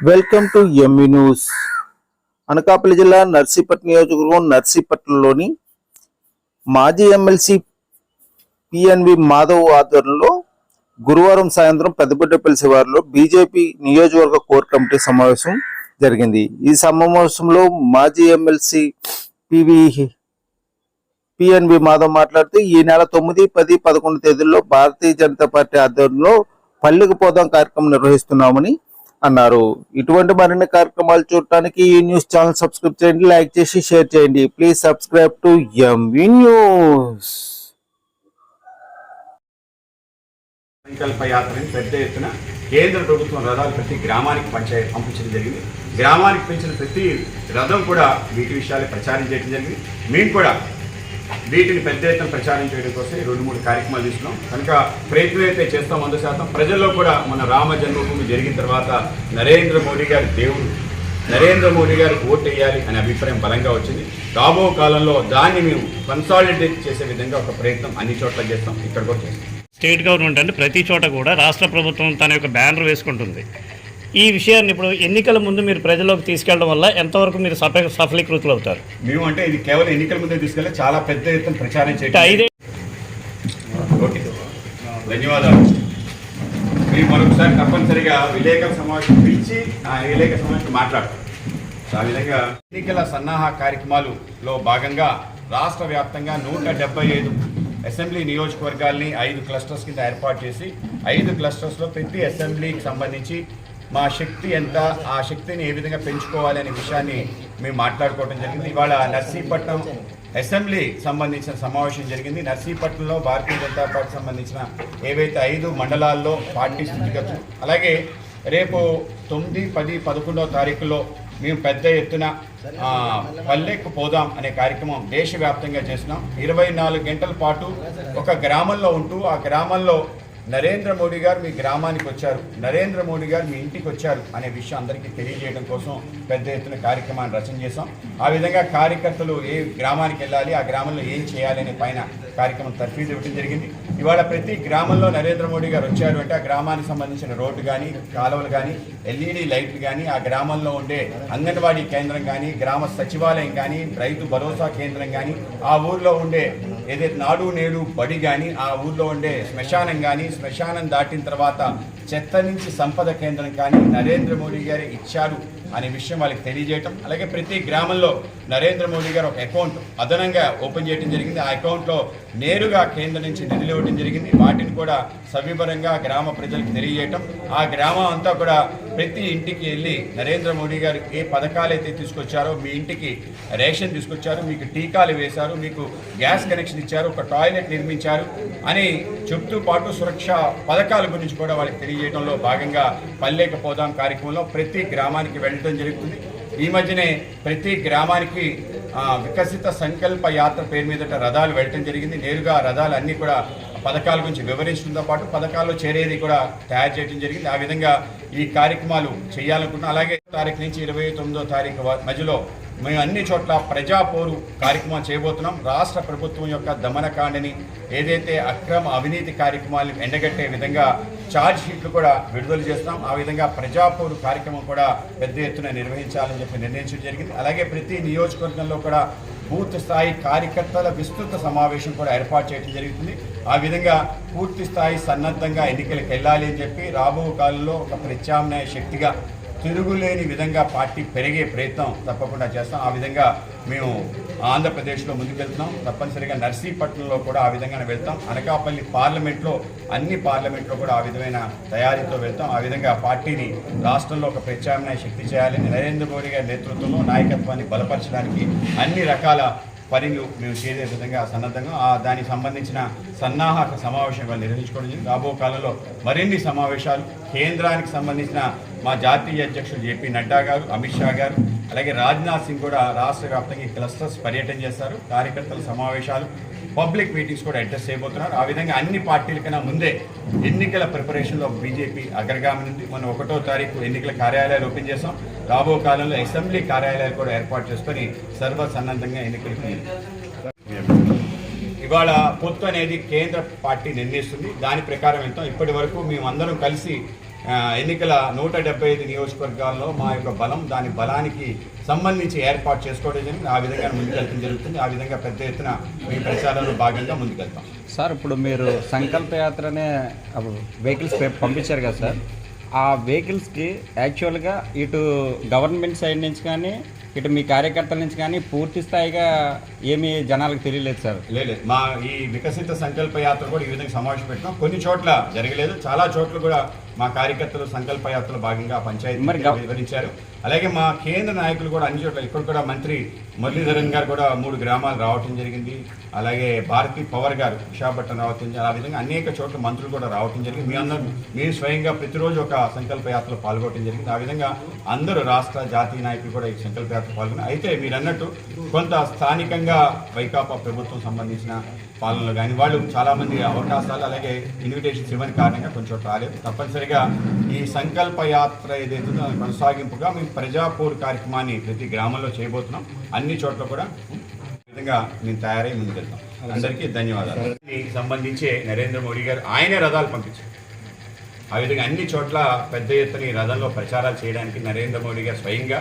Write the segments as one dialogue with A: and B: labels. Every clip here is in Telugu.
A: Welcome to M E news Anakapalli జిల్లా నర్సీపట్ నియోజకవర్గం నర్సీపట్నంలోని మాజీ ఎమ్మెల్సీ పిఎన్వి మాధవ్ ఆధ్వర్యంలో గురువారం సాయంత్రం పెద్దపల్లి శివారులో బీజేపీ నియోజకవర్గ కోర్ కమిటీ సమావేశం జరిగింది. ఈ సమావేశంలో మాజీ ఎమ్మెల్సీ పివి పిఎన్వి మాధవ్ మాట్లాడుతూ ఈ నెల తొమ్మిది పది పదకొండు తేదీల్లో భారతీయ జనతా పార్టీ ఆధ్వర్యంలో పల్లెకు పోదాం కార్యక్రమం నిర్వహిస్తున్నామని అన్నారు. ఇటువంటి మరిన్ని కార్యక్రమాలు చూడటానికి ఈ న్యూస్ ఛానల్ సబ్స్క్రైబ్ చేయండి లైక్ చేసి షేర్ చేయండి. Please subscribe to M V news.
B: సంకల్ప యాత్రని పెద్ద ఎత్తున కేంద్ర ప్రభుత్వం రథాలు ప్రతి గ్రామానికి పంచాయ పంపించడం జరిగింది. గ్రామానికి పెంచిన ప్రతి రథం కూడా వీటి విషయాలు ప్రచారం చేయడం జరిగింది. మేము కూడా వీటిని పెద్ద ఎత్తున ప్రచారం చేయడం కోసం రెండు మూడు కార్యక్రమాలు తీసుకున్నాం. కనుక ప్రయత్నం అయితే చేస్తాం వంద శాతం. ప్రజల్లో కూడా మన రామ జన్మభూమి జరిగిన తర్వాత నరేంద్ర మోడీ గారి దేవుడు నరేంద్ర మోడీ గారు ఓటు వేయాలి అనే అభిప్రాయం బలంగా వచ్చింది. రాబో కాలంలో దాన్ని మేము కన్సాలిడేట్ చేసే విధంగా ఒక ప్రయత్నం అన్ని చోట్ల చేస్తాం. ఇక్కడ కూడా చేస్తాం.
C: స్టేట్ గవర్నమెంట్ అంటే ప్రతి చోట కూడా రాష్ట్ర ప్రభుత్వం తన యొక్క బ్యానర్ వేసుకుంటుంది. ఈ విషయాన్ని ఇప్పుడు ఎన్నికల ముందు మీరు ప్రజల్లోకి తీసుకెళ్ళడం వల్ల ఎంతవరకు మీరు సఫ సఫలీకృతులు అవుతారు?
B: మేము అంటే ఇది కేవలం ఎన్నికల ముందే తీసుకెళ్ళి చాలా పెద్ద ఎత్తున ప్రచారం చేయడం
C: ఐదే
B: ఓకే. ధన్యవాదాలు. మీరు మరొకసారి తప్పనిసరిగా విలేకరుల సమావేశం పిలిచి ఆ విలేకరుల సమావేశం మాట్లాడతాం ఆ విధంగా ఎన్నికల సన్నాహ కార్యక్రమాలులో భాగంగా రాష్ట్ర వ్యాప్తంగా నూట డెబ్బై ఐదు అసెంబ్లీ నియోజకవర్గాల్ని ఐదు క్లస్టర్స్ కింద ఏర్పాటు చేసి ఐదు క్లస్టర్స్లో ప్రతి అసెంబ్లీకి సంబంధించి మా శక్తి ఎంత ఆ శక్తిని ఏ విధంగా పెంచుకోవాలి అనే విషయాన్ని మేము మాట్లాడుకోవడం జరిగింది. ఇవాళ నర్సీపట్నం అసెంబ్లీ సంబంధించిన సమావేశం జరిగింది. నర్సీపట్నంలో భారతీయ జనతా పార్టీ సంబంధించిన ఏవైతే ఐదు మండలాల్లో పార్టీ స్థితిగతులు అలాగే రేపు తొమ్మిది పది పదకొండవ తారీఖులో మేము పెద్ద ఎత్తున పల్లెకు పోదాం అనే కార్యక్రమం దేశవ్యాప్తంగా చేసినాం ఇరవై నాలుగు గంటల పాటు ఒక గ్రామంలో ఉంటూ ఆ గ్రామంలో నరేంద్ర మోడీ గారు మీ గ్రామానికి వచ్చారు. నరేంద్ర మోడీ గారు మీ ఇంటికి వచ్చారు అనే విషయం అందరికీ తెలియజేయడం కోసం పెద్ద ఎత్తున కార్యక్రమాన్ని రచన చేశాం. ఆ విధంగా కార్యకర్తలు ఏ గ్రామానికి వెళ్ళాలి ఆ గ్రామంలో ఏం చేయాలి అనే పైన కార్యక్రమం తర్ఫీదు ఇవ్వడం జరిగింది. ఇవాళ ప్రతి గ్రామంలో నరేంద్ర మోడీ గారు వచ్చారు అంటే ఆ గ్రామానికి సంబంధించిన రోడ్డు కానీ కాలువలు కానీ ఎల్ఈడి లైట్లు కానీ ఆ గ్రామంలో ఉండే అంగన్వాడీ కేంద్రం కానీ గ్రామ సచివాలయం కానీ రైతు భరోసా కేంద్రం కానీ ఆ ఊర్లో ఉండే ఏదైతే నాడు నేడు బడి కానీ ఆ ఊర్లో ఉండే శ్మశానం కానీ శ్మశానం దాటిన తర్వాత చెత్త నుంచి సంపద కేంద్రం కానీ నరేంద్ర మోడీ గారు ఇచ్చారు. అనే విషయం వాళ్ళకి తెలియజేయటం. అలాగే ప్రతి గ్రామంలో నరేంద్ర మోడీ గారు ఒక అకౌంట్ అదనంగా ఓపెన్ చేయడం జరిగింది. ఆ అకౌంట్లో నేరుగా కేంద్రం నుంచి నిధులు ఇవ్వడం జరిగింది. వాటిని కూడా సవివరంగా గ్రామ ప్రజలకు తెలియజేయటం. ఆ గ్రామం అంతా కూడా ప్రతి ఇంటికి వెళ్ళి నరేంద్ర మోడీ గారు ఏ పథకాలు అయితే తీసుకొచ్చారో మీ ఇంటికి రేషన్ తీసుకొచ్చారు మీకు టీకాలు వేశారు మీకు గ్యాస్ కనెక్షన్ ఇచ్చారు ఒక టాయిలెట్ నిర్మించారు అని చెప్తూ పాటు సురక్ష పథకాల గురించి కూడా వాళ్ళకి తెలియజేయడంలో భాగంగా పల్లెక పోదాం కార్యక్రమంలో ప్రతి గ్రామానికి వెళ్ళి వెళ్ళడం జరుగుతుంది. ఈ మధ్యనే ప్రతి గ్రామానికి వికసిత సంకల్ప యాత్ర పేరు మీదట రథాలు వెళ్ళటం జరిగింది. నేరుగా రథాలు అన్నీ కూడా పథకాల గురించి వివరించడంతో పాటు పథకాల్లో చేరేది కూడా తయారు చేయడం జరిగింది. ఆ విధంగా ఈ కార్యక్రమాలు చేయాలనుకుంటున్నాం. అలాగే తారీఖు నుంచి ఇరవై తొమ్మిదో తారీఖు మధ్యలో మేము అన్ని చోట్ల ప్రజాపోరు కార్యక్రమం చేయబోతున్నాం. రాష్ట్ర ప్రభుత్వం యొక్క దమనకాండని ఏదైతే అక్రమ అవినీతి కార్యక్రమాలను ఎండగట్టే విధంగా ఛార్జ్ షీట్లు కూడా విడుదల చేస్తాం ఆ విధంగా ప్రజాపోరు కార్యక్రమం కూడా పెద్ద ఎత్తున నిర్వహించాలని చెప్పి నిర్ణయించడం జరిగింది. అలాగే ప్రతి నియోజకవర్గంలో కూడా బూత్ స్థాయి కార్యకర్తల విస్తృత సమావేశం కూడా ఏర్పాటు చేయడం జరుగుతుంది. ఆ విధంగా పూర్తి స్థాయి సన్నద్ధంగా ఎన్నికలకు వెళ్ళాలి అని చెప్పి రాబో కాలంలో ఒక ప్రత్యామ్నాయ శక్తిగా తిరుగులేని విధంగా పార్టీ పెరిగే ప్రయత్నం తప్పకుండా చేస్తాం. ఆ విధంగా మేము ఆంధ్రప్రదేశ్లో ముందుకెళ్తున్నాం. తప్పనిసరిగా నర్సీపట్నంలో కూడా ఆ విధంగానే వెళ్తాం. అనకాపల్లి పార్లమెంట్లో అన్ని పార్లమెంట్లో కూడా ఆ విధమైన తయారీతో వెళ్తాం. ఆ విధంగా పార్టీని రాష్ట్రంలో ఒక ప్రత్యామ్నాయ శక్తి చేయాలని నరేంద్ర మోడీ గారి నేతృత్వంలో నాయకత్వాన్ని బలపరచడానికి అన్ని రకాల పనులు మేము చేసే విధంగా సన్నద్ధంగా ఆ దానికి సంబంధించిన సన్నాహక సమావేశం ఇవాళ నిర్వహించుకోవడం జరిగింది. రాబో కాలంలో మరిన్ని సమావేశాలు కేంద్రానికి సంబంధించిన మా జాతీయ అధ్యక్షులు జేపీ నడ్డా గారు అమిత్ షా గారు అలాగే రాజ్నాథ్ సింగ్ కూడా రాష్ట్ర వ్యాప్తంగా క్లస్టర్స్ పర్యటన చేస్తారు. కార్యకర్తల సమావేశాలు పబ్లిక్ మీటింగ్స్ కూడా అడ్రస్ చేయబోతున్నారు. ఆ విధంగా అన్ని పార్టీల కన్నా ముందే ఎన్నికల ప్రిపరేషన్లో బీజేపీ అగ్రగామి ఉంది మనం ఒకటో తారీఖు ఎన్నికల కార్యాలయాలు ఓపెన్ చేస్తాం రాబో కాలంలో అసెంబ్లీ కార్యాలయాలు కూడా ఏర్పాటు చేసుకొని సర్వసన్నద్ధంగా ఎన్నికలకి ఇవాళ పొత్తు అనేది కేంద్ర పార్టీ నిర్ణయిస్తుంది. దాని ప్రకారం వెళ్తాం. ఇప్పటి వరకు మేమందరం కలిసి ఎన్నికల నూట డెబ్బై ఐదు నియోజకవర్గాల్లో మా యొక్క బలం దాని బలానికి సంబంధించి ఏర్పాటు చేసుకోవడం జరిగింది. ఆ విధంగా ముందుకెళ్తాం జరుగుతుంది. ఆ విధంగా పెద్ద ఎత్తున మీ ప్రచారంలో భాగంగా ముందుకెళ్తాం.
D: సార్ ఇప్పుడు మీరు సంకల్ప యాత్రనే వెహికల్స్ పంపించారు కదా సార్. ఆ వెహికల్స్కి యాక్చువల్గా ఇటు గవర్నమెంట్ సైడ్ నుంచి కానీ ఇటు మీ కార్యకర్తల నుంచి కానీ పూర్తి స్థాయిగా ఏమీ జనాలకు తెలియలేదు సార్.
B: లేదు మా ఈ వికసిత సంకల్ప యాత్ర కూడా ఈ విధంగా సమావేశం పెట్టినాం కొన్ని చోట్ల జరగలేదు. చాలా చోట్ల కూడా మా కార్యకర్తలు సంకల్ప యాత్రలో భాగంగా పంచాయతీ వివరించారు. అలాగే మా కేంద్ర నాయకులు కూడా అన్ని చోట్ల ఇక్కడ కూడా మంత్రి మురళీధరన్ గారు కూడా మూడు గ్రామాలు రావటం జరిగింది. అలాగే భారతి పవర్ గారు విశాఖపట్నం రావటం. ఆ విధంగా అనేక చోట్ల మంత్రులు కూడా రావటం జరిగింది. మీ అందరూ మీరు స్వయంగా ప్రతిరోజు ఒక సంకల్ప యాత్రలో పాల్గొనడం జరిగింది. ఆ విధంగా అందరూ రాష్ట్ర జాతీయ నాయకులు కూడా ఈ సంకల్ప యాత్ర పాల్గొన్నారు అయితే మీరు అన్నట్టు కొంత స్థానికంగా వైకాపా ప్రభుత్వం సంబంధించిన పాలనలో కానీ వాళ్ళు చాలామంది అవకాశాలు అలాగే ఇన్విటేషన్స్ ఇవ్వని కారణంగా కొంచెం రాలేదు. తప్పనిసరిగా ఈ సంకల్ప యాత్ర ఏదైతే దాని కొనసాగింపుగా మేము ప్రజాపూర్ కార్యక్రమాన్ని ప్రతి గ్రామంలో చేయబోతున్నాం. అన్ని చోట్ల కూడా విధంగా మేము తయారై ముందుకెళ్తాం. అందరికీ ధన్యవాదాలు. దీనికి సంబంధించి నరేంద్ర మోడీ గారు ఆయనే రథాలు పంపించారు. ఆ విధంగా అన్ని చోట్ల పెద్ద ఎత్తున ఈ రథంలో ప్రచారాలు చేయడానికి నరేంద్ర మోడీ గారు స్వయంగా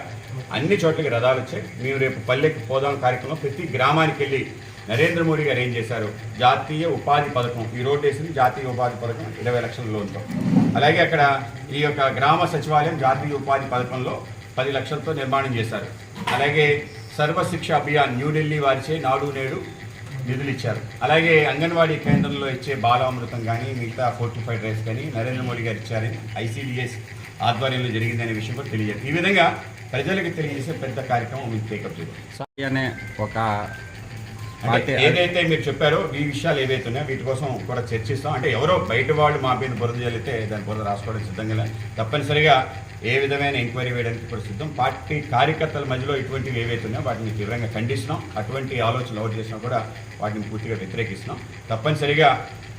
B: అన్ని చోట్లకి రథాలు వచ్చాయి. మేము రేపు పల్లెకి పోదాం కార్యక్రమం ప్రతి గ్రామానికి వెళ్ళి నరేంద్ర మోడీ గారు ఏం చేశారు? జాతీయ ఉపాధి పథకం ఈ రోడ్ వేసింది జాతీయ ఉపాధి పథకం ఇరవై లక్షల లోన్తో. అలాగే అక్కడ ఈ యొక్క గ్రామ సచివాలయం జాతీయ ఉపాధి పథకంలో పది లక్షలతో నిర్మాణం చేశారు. అలాగే సర్వశిక్ష అభియాన్ న్యూఢిల్లీ వారిచే నాడు నేడు నిధులు ఇచ్చారు అలాగే అంగన్వాడీ కేంద్రంలో ఇచ్చే బాలామృతం కానీ మిగతా ఫోర్టిఫైడ్ రైస్ కానీ నరేంద్ర మోడీ గారు ఇచ్చారని ఐసీడీఎస్ ఆధ్వర్యంలో జరిగిందనే విషయం కూడా తెలియదు ఈ విధంగా ప్రజలకు తెలియజేసే పెద్ద కార్యక్రమం మీకు టేకప్ చేయాలి
D: అనే ఒక
B: ఏదైతే మీరు చెప్పారో ఈ విషయాలు ఏవైతే ఉన్నాయో వీటి కోసం కూడా చర్చిస్తాం అంటే ఎవరో బయట వాళ్ళు మా మీద బురద చల్లితే దాని బురద రాసుకోవడం సిద్ధంగా. తప్పనిసరిగా ఏ విధమైన ఎంక్వైరీ వేయడానికి కూడా సిద్ధం. పార్టీ కార్యకర్తల మధ్యలో ఇటువంటివి ఏవైతే ఉన్నాయో వాటిని తీవ్రంగా ఖండిస్తున్నాం. అటువంటి ఆలోచనలు ఎవరు చేసినా కూడా వాటిని పూర్తిగా వ్యతిరేకిస్తున్నాం. తప్పనిసరిగా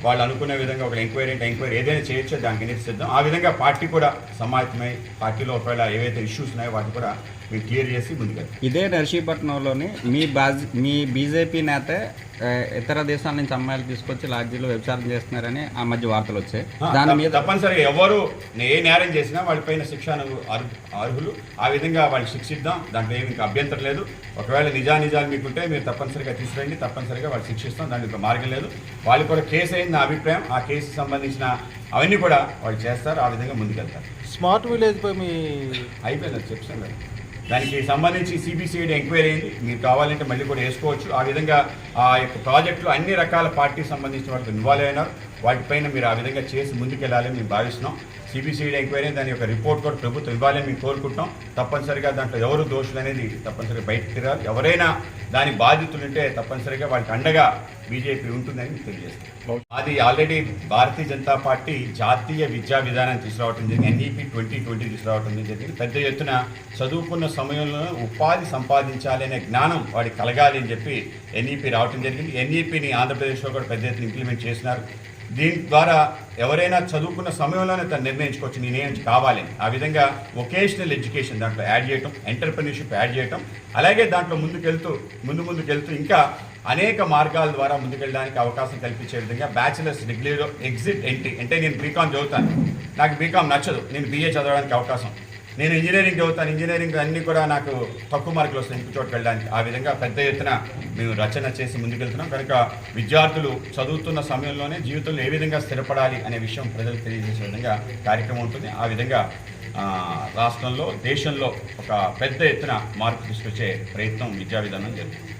B: వాళ్ళు అనుకునే విధంగా ఒక ఎంక్వైరీ అంటే ఎంక్వైరీ ఏదైనా చేయొచ్చో దానికి అనేది సిద్ధం. ఆ విధంగా పార్టీ కూడా సమాయత్తమై పార్టీలో ఒకవేళ ఏవైతే ఇష్యూస్ ఉన్నాయో వాటిని కూడా మేము క్లియర్ చేసి ముందుకెళ్తాం
D: ఇదే నర్సీపట్నంలోని మీ బాజ్ మీ బీజేపీ నేత ఇతర దేశాల నుంచి అమ్మాయిలు తీసుకొచ్చి లాడ్జీలో వ్యభిచారం చేస్తున్నారని ఆ మధ్య వార్తలు వచ్చాయి. దాని మీద
B: తప్పనిసరిగా ఎవరు ఏ నేరం చేసినా వాళ్ళపైన శిక్ష అర్హులు. ఆ విధంగా వాళ్ళకి శిక్షిద్దాం. దాంట్లో ఏమి ఇంకా అభ్యంతరం లేదు. ఒకవేళ నిజా నిజాలు మీకుంటే మీరు తప్పనిసరిగా తీసుకురండి. తప్పనిసరిగా వాళ్ళు శిక్షిస్తాం. దానికి ఇంకా మార్గం లేదు. వాళ్ళు కూడా కేసు అయింది నా అభిప్రాయం. ఆ కేసుకి సంబంధించిన అవన్నీ కూడా వాళ్ళు చేస్తారు. ఆ విధంగా ముందుకెళ్తారు.
A: స్మార్ట్ విలేజ్ పై మీ
B: అయిపోయింది. అది చెప్తాను కదా. దానికి సంబంధించి సిబిసిఐడి ఎంక్వైరీ అయింది. మీరు కావాలంటే మళ్ళీ కూడా వేసుకోవచ్చు. ఆ విధంగా ఆ యొక్క ప్రాజెక్టులు అన్ని రకాల పార్టీకి సంబంధించిన వాళ్ళకి ఇన్వాల్వ్ అయినారు. వాటిపైన మీరు ఆ విధంగా చేసి ముందుకెళ్ళాలని మేము భావిస్తున్నాం. సిబిసిఐడి ఎంక్వైరీ దాని యొక్క రిపోర్ట్ కూడా ప్రభుత్వం ఇవ్వాలని మేము కోరుకుంటాం. తప్పనిసరిగా దాంట్లో ఎవరు దోషులు అనేది తప్పనిసరిగా బయటకు తిరగాలి. ఎవరైనా దాని బాధితులుంటే తప్పనిసరిగా వాళ్ళకి అండగా బీజేపీ ఉంటుందని మీకు తెలియజేస్తాం. అది ఆల్రెడీ భారతీయ జనతా పార్టీ జాతీయ విద్యా విధానాన్ని తీసుకురావటం జరిగింది. ఎన్ఈపి ట్వంటీ ట్వంటీ తీసుకురావటం జరిగింది. పెద్ద ఎత్తున చదువుకున్న సమయంలో ఉపాధి సంపాదించాలి అనే జ్ఞానం వాడికి కలగాలి అని చెప్పి ఎన్ఈపి రావటం జరిగింది. ఎన్ఈపిని ఆంధ్రప్రదేశ్లో కూడా పెద్ద ఎత్తున ఇంప్లిమెంట్ చేసినారు. దీని ద్వారా ఎవరైనా చదువుకున్న సమయంలోనే తను నిర్ణయించుకోవచ్చు. నేనేం కావాలని ఆ విధంగా వొకేషనల్ ఎడ్యుకేషన్ దాంట్లో యాడ్ చేయటం ఎంటర్ప్రినర్షిప్ యాడ్ చేయటం అలాగే దాంట్లో ముందుకెళ్తూ ముందు ముందుకెళ్తూ ఇంకా అనేక మార్గాల ద్వారా ముందుకెళ్ళడానికి అవకాశం కల్పించే విధంగా బ్యాచిలర్స్ డిగ్రీలో ఎగ్జిట్ ఎంట్రీ అంటే నేను బీకామ్ చదువుతాను. నాకు బీకామ్ నచ్చదు. నేను బీఏ చదవడానికి అవకాశం నేను ఇంజనీరింగ్ చదువుతాను ఇంజనీరింగ్ అన్నీ కూడా నాకు తక్కువ మార్కులు వస్తాయి ఇంకో చోటు వెళ్ళడానికి. ఆ విధంగా పెద్ద ఎత్తున మేము రచన చేసి ముందుకెళ్తున్నాం. కనుక విద్యార్థులు చదువుతున్న సమయంలోనే జీవితంలో ఏ విధంగా స్థిరపడాలి అనే విషయం ప్రజలకు తెలియజేసే విధంగా కార్యక్రమం ఉంటుంది. ఆ విధంగా రాష్ట్రంలో దేశంలో ఒక పెద్ద ఎత్తున మార్పు తీసుకొచ్చే ప్రయత్నం విద్యా విధానం జరుగుతుంది.